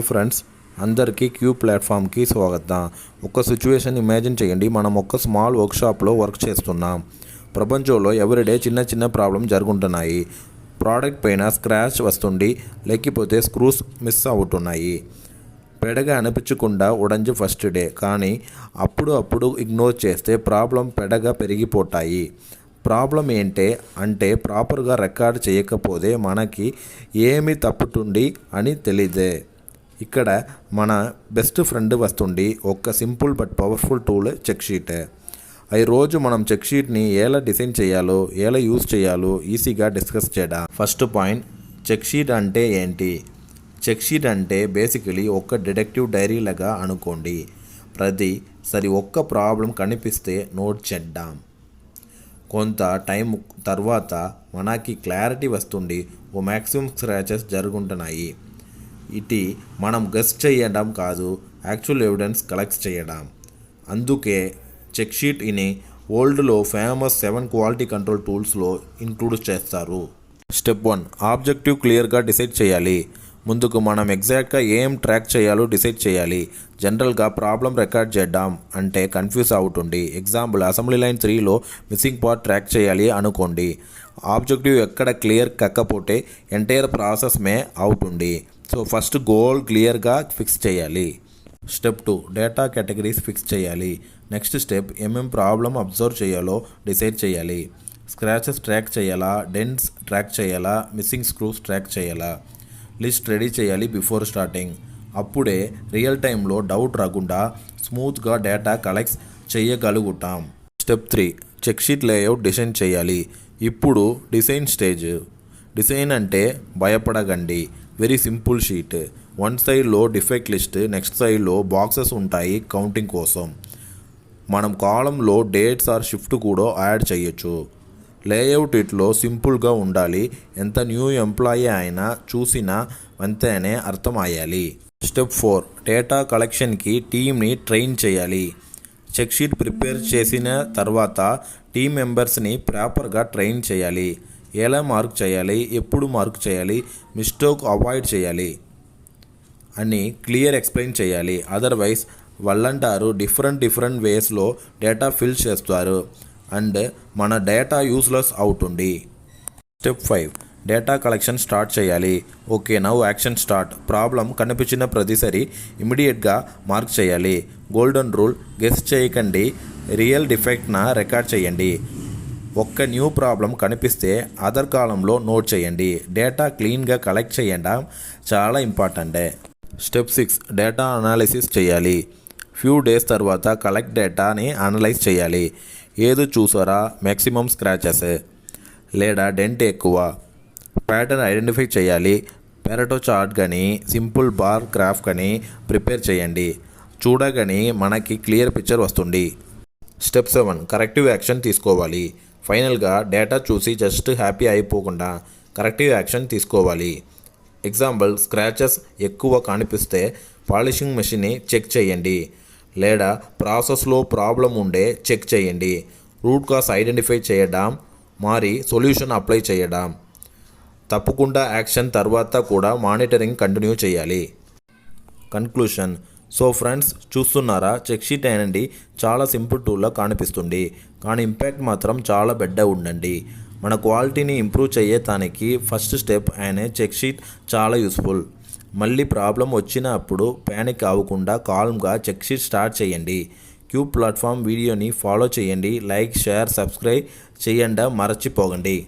Friends అందరికీ queue ప్లాట్ఫామ్కి స్వాగతం. ఒక సిచ్యువేషన్ ఇమాజిన్ చేయండి. మనం ఒక స్మాల్ వర్క్షాప్లో వర్క్ చేస్తున్నాం. ప్రపంచంలో ఎవ్రీడే చిన్న చిన్న ప్రాబ్లం జరుగుతున్నాయి ప్రోడక్ట్ పైన స్క్రాచ్ వస్తుంది. లేకపోతే స్క్రూస్ మిస్ అవుతున్నాయి. పెడగ అనిపించకుండా ఉడంజు ఫస్ట్ డే. కానీ అప్పుడు అప్పుడు ఇగ్నోర్ చేస్తే ప్రాబ్లం పెడగ పెరిగిపోతాయి. ప్రాబ్లం ఏంటే? అంటే ప్రాపర్గా రికార్డ్ చేయకపోతే మనకి ఏమి తప్పుతుంది అని తెలియదే ఇక్కడ మన బెస్ట్ ఫ్రెండ్ వస్తుంది ఒక simple but powerful tool check sheet అవి రోజు మనం చెక్ షీట్ని ఎలా డిజైన్ చేయాలో ఎలా యూజ్ చేయాలో ఈజీగా డిస్కస్ చేయడం ఫస్ట్ పాయింట్ చెక్ షీట్ అంటే ఏంటి? చెక్ షీట్ అంటే బేసికలీ ఒక డిటెక్టివ్ డైరీ లాగా అనుకోండి. ప్రతి సరి ఒక్క ప్రాబ్లం కనిపిస్తే నోట్ చేద్దాం. కొంత టైం తర్వాత మనకి క్లారిటీ వస్తుంది ఓ మ్యాక్సిమం స్క్రాచెస్ జరుగుంటున్నాయి. ఇది మనం గెస్ చేయడం కాదు యాక్చువల్ ఎవిడెన్స్ కలెక్ట్ చేయడం. అందుకే చెక్ షీట్ ఇని ఓల్డ్లో ఫేమస్ సెవెన్ క్వాలిటీ కంట్రోల్ టూల్స్లో ఇంక్లూడ్ చేస్తారు. స్టెప్ వన్ ఆబ్జెక్టివ్ క్లియర్గా డిసైడ్ చేయాలి. ముందుకు మనం ఎగ్జాక్ట్గా ఏం ట్రాక్ చేయాలో డిసైడ్ చేయాలి. జనరల్గా ప్రాబ్లం రికార్డ్ చేద్దాం అంటే కన్ఫ్యూజ్ అవుతుంది. ఎగ్జాంపుల్ అసెంబ్లీ లైన్ త్రీలో మిస్సింగ్ పార్ట్ ట్రాక్ చేయాలి అనుకోండి. ఆబ్జెక్టివ్ ఎక్కడ క్లియర్ కక్కపోతే ఎంటైర్ ప్రాసెస్ మే అవుతుంది. సో ఫస్ట్ గోల్ క్లియర్గా ఫిక్స్ చేయాలి. Step two data categories fix చేయాలి. నెక్స్ట్ స్టెప్ ఏమేం ప్రాబ్లం అబ్జర్వ్ చేయాలో డిసైడ్ చేయాలి. స్క్రాచెస్ ట్రాక్ చేయాలా? డెన్స్ ట్రాక్ చేయాలా? మిస్సింగ్ స్క్రూస్ ట్రాక్ చేయాలా? లిస్ట్ రెడీ చేయాలి బిఫోర్ స్టార్టింగ్ అప్పుడే రియల్ టైంలో డౌట్ రాకుండా స్మూత్గా డేటా కలెక్ట్ చేయగలుగుతాం. Step three check sheet layout design చేయాలి. ఇప్పుడు డిజైన్ స్టేజ్ డిజైన్ అంటే భయపడకండి. వెరీ సింపుల్ షీట్ వన్ సైడ్లో డిఫెక్ట్ లిస్ట్ నెక్స్ట్ సైడ్లో బాక్సెస్ ఉంటాయి కౌంటింగ్ కోసం. మనం కాలంలో డేట్స్ ఆర్ షిఫ్ట్ కూడా యాడ్ చేయొచ్చు. లేఅవుట్ ఇట్లో సింపుల్గా ఉండాలి. ఎంత న్యూ ఎంప్లాయీ అయినా చూసినా అంతేనే అర్థం అయ్యాలి స్టెప్ ఫోర్ డేటా కలెక్షన్కి టీమ్ని ట్రైన్ చేయాలి. చెక్ షీట్ ప్రిపేర్ చేసిన తర్వాత టీం మెంబర్స్ని ప్రాపర్గా ట్రైన్ చేయాలి. ఎలా మార్క్ చేయాలి? ఎప్పుడు మార్క్ చేయాలి? మిస్టేక్ అవాయిడ్ చేయాలి అని క్లియర్ ఎక్స్ప్లెయిన్ చేయాలి. అదర్వైజ్ వాళ్ళంటారు డిఫరెంట్ డిఫరెంట్ వేస్లో డేటా ఫిల్ చేస్తారు అండ్ మన డేటా యూస్లెస్ అవుతుంది. Step five. Data collection start చేయాలి. Okay now action start. Problem కనిపించిన ప్రతిసారి ఇమీడియట్గా మార్క్ చేయాలి. గోల్డెన్ రూల్ గెస్ చేయకండి. రియల్ డిఫెక్ట్న రికార్డ్ చేయండి. ఒక్క న్యూ ప్రాబ్లం కనిపిస్తే అదర్ కాలంలో నోట్ చేయండి. డేటా క్లీన్గా కలెక్ట్ చేయడం చాలా ఇంపార్టెంటే. స్టెప్ సిక్స్ డేటా అనాలిసిస్ చేయాలి. ఫ్యూ డేస్ తర్వాత కలెక్ట్ డేటాని అనలైజ్ చేయాలి. ఏది చూసారా? మ్యాక్సిమం స్క్రాచెస్ లేదా డెంట్ ఎక్కువ. ప్యాటర్న్ ఐడెంటిఫై చేయాలి. పెరటో చార్ట్ కానీ సింపుల్ బార్ గ్రాఫ్ కానీ ప్రిపేర్ చేయండి. చూడగానే మనకి క్లియర్ పిక్చర్ వస్తుంది. స్టెప్ సెవెన్ కరెక్టివ్ యాక్షన్ తీసుకోవాలి. ఫైనల్గా డేటా చూసి జస్ట్ హ్యాపీ అయిపోకుండా కరెక్టివ్ యాక్షన్ తీసుకోవాలి. ఎగ్జాంపుల్ స్క్రాచెస్ ఎక్కువ కనిపిస్తే పాలిషింగ్ మెషిన్ని చెక్ చేయండి. లేదా ప్రాసెస్లో ప్రాబ్లం ఉండే చెక్ చేయండి. రూట్ కాస్ ఐడెంటిఫై చేయడం మరి సొల్యూషన్ అప్లై చేయడం. తప్పకుండా యాక్షన్ తర్వాత కూడా మానిటరింగ్ కంటిన్యూ చేయాలి. కన్క్లూషన్. సో ఫ్రెండ్స్ చూస్తున్నారా? చెక్ షీట్ అనేది చాలా సింపుల్ టూల్లో కనిపిస్తుంది. కానీ ఇంపాక్ట్ మాత్రం చాలా పెద్ద ఉండండి. మన క్వాలిటీని ఇంప్రూవ్ చేయటానికి ఫస్ట్ స్టెప్ అనే చెక్ షీట్ చాలా యూస్ఫుల్ మళ్ళీ ప్రాబ్లం వచ్చినప్పుడు ప్యానిక్ అవ్వకుండా కాల్మ్గా చెక్ షీట్ స్టార్ట్ చేయండి. క్యూ ప్లాట్ఫామ్ వీడియోని ఫాలో చేయండి. లైక్ షేర్ సబ్స్క్రైబ్ చేయండి మరచిపోకండి.